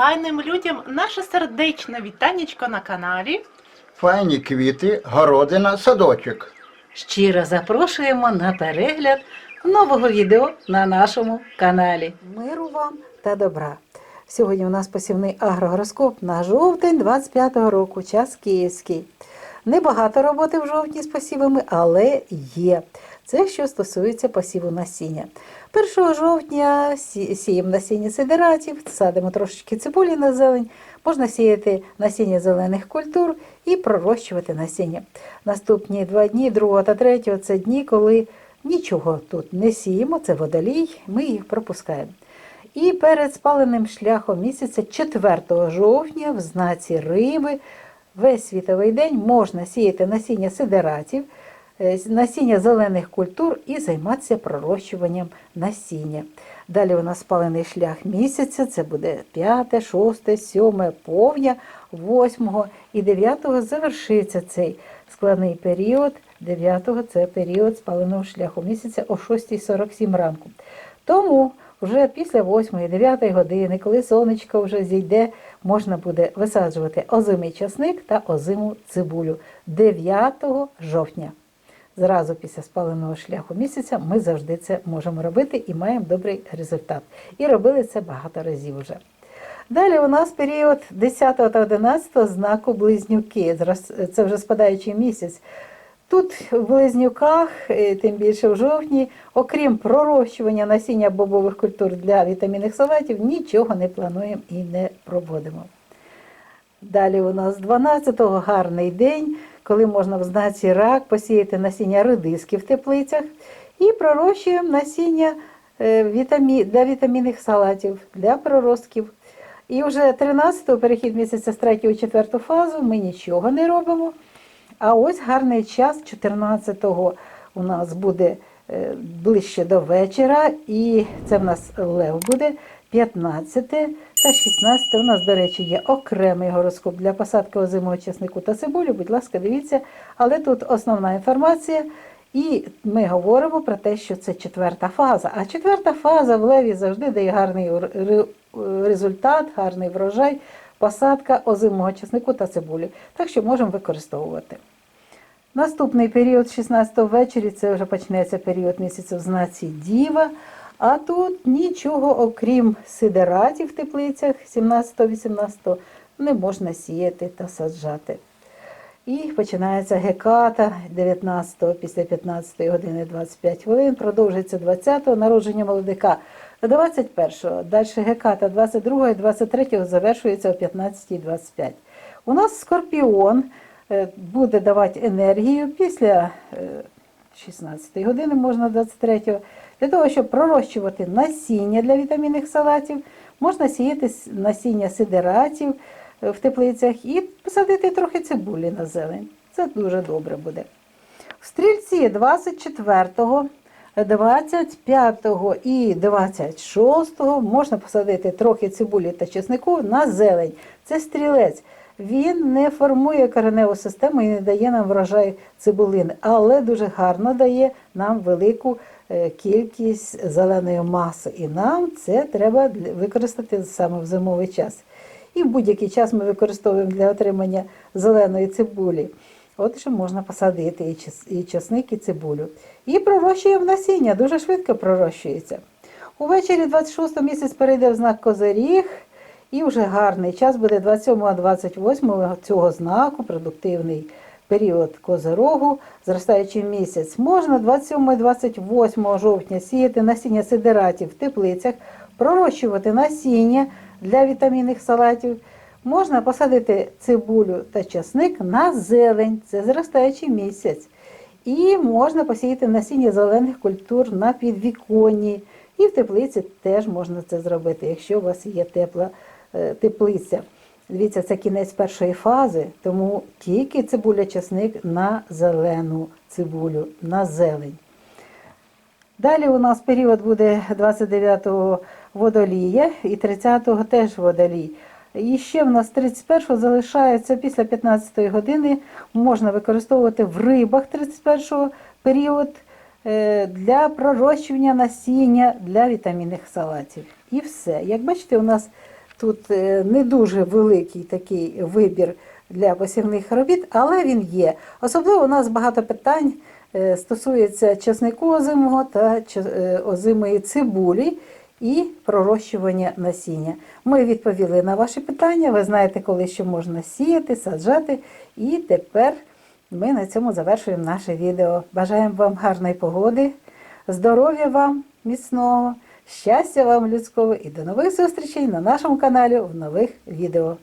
файним людям наше сердечне вітанечко на каналі. Файні квіти, городина, садочок. Щиро запрошуємо на перегляд нового відео на нашому каналі. Миру вам та добра. Сьогодні у нас посівний агрогороскоп на жовтень 25-го року, час київський. Небагато роботи в жовтні з посівами, але є. Це що стосується посіву насіння. 1 жовтня сі- сіємо насіння сидератів, садимо трошечки цибулі на зелень, можна сіяти насіння зелених культур і пророщувати насіння. Наступні два дні, 2 та 3 це дні, коли нічого тут не сіємо, це водолій, ми їх пропускаємо. І перед спаленим шляхом місяця 4 жовтня в знаці риби весь світовий день можна сіяти насіння сидератів, е, насіння зелених культур і займатися пророщуванням насіння. Далі у нас спалений шлях місяця, це буде 5, 6, 7, повня, 8 і 9 завершиться цей складний період. 9 це період спаленого шляху місяця о 6.47 ранку. Тому вже після 8-9 години, коли сонечко вже зійде, можна буде висаджувати озимий часник та озиму цибулю 9 жовтня. Зразу після спаленого шляху місяця ми завжди це можемо робити і маємо добрий результат. І робили це багато разів вже. Далі у нас період 10 та 11 знаку близнюки. Це вже спадаючий місяць. Тут в близнюках, е, тим більше в жовтні, окрім пророщування насіння бобових культур для вітамінних салатів, нічого не плануємо і не проводимо. Далі у нас 12-го гарний день, коли можна в знаці рак посіяти насіння редиски в теплицях і пророщуємо насіння е, для вітамінних салатів, для проростків. І вже 13-го перехід місяця з 3 у 4 фазу ми нічого не робимо. А ось гарний час 14-го у нас буде е, ближче до вечора, і це в нас лев буде 15 та 16 у нас, до речі, є окремий гороскоп для посадки озимого чеснику та цибулі. Будь ласка, дивіться. Але тут основна інформація. І ми говоримо про те, що це четверта фаза. А четверта фаза в леві завжди дає гарний результат, гарний врожай, посадка озимого чеснику та цибулі. Так що можемо використовувати. Наступний період 16-го ввечері це вже почнеться період місяця в знаці Діва. А тут нічого, окрім сидератів в теплицях 17-18 не можна сіяти та саджати. І починається геката 19-го після 15 години 25 хвилин, продовжується 20-го народження молодика до 21-го. Далі геката 22-го і 23-го завершується о 15.25. У нас скорпіон буде давати енергію після е, 16 години, можна 23-го. Для того, щоб пророщувати насіння для вітамінних салатів, можна сіяти насіння сидератів е, в теплицях і посадити трохи цибулі на зелень. Це дуже добре буде. В стрільці 24, 25 і 26 можна посадити трохи цибулі та чеснику на зелень. Це стрілець. Він не формує кореневу систему і не дає нам врожай цибулини, але дуже гарно дає нам велику е, кількість зеленої маси. І нам це треба використати саме в зимовий час. І в будь-який час ми використовуємо для отримання зеленої цибулі. Отже, можна посадити і часник, і цибулю. І пророщуємо насіння, дуже швидко пророщується. Увечері 26 місяць перейде в знак Козиріг, і вже гарний час буде 27-28 цього знаку, продуктивний період Козирогу, зростаючий місяць. Можна 27-28 жовтня сіяти насіння сидератів в теплицях, пророщувати насіння для вітамінних салатів. Можна посадити цибулю та часник на зелень, це зростаючий місяць. І можна посіяти насіння зелених культур на підвіконні. І в теплиці теж можна це зробити, якщо у вас є тепла теплиця. Дивіться, це кінець першої фази, тому тільки цибуля часник на зелену цибулю, на зелень. Далі у нас період буде 29-го водолія і 30-го теж водолій. І ще в нас 31-го залишається після 15-ї години, можна використовувати в рибах 31-го період е, для пророщування насіння для вітамінних салатів. І все. Як бачите, у нас Тут е, не дуже великий такий вибір для посівних робіт, але він є. Особливо у нас багато питань е, стосується чеснику озимого та е, озимої цибулі і пророщування насіння. Ми відповіли на ваші питання. Ви знаєте, коли що можна сіяти, саджати. І тепер ми на цьому завершуємо наше відео. Бажаємо вам гарної погоди, здоров'я вам міцного, щастя вам людського і до нових зустрічей на нашому каналі в нових відео.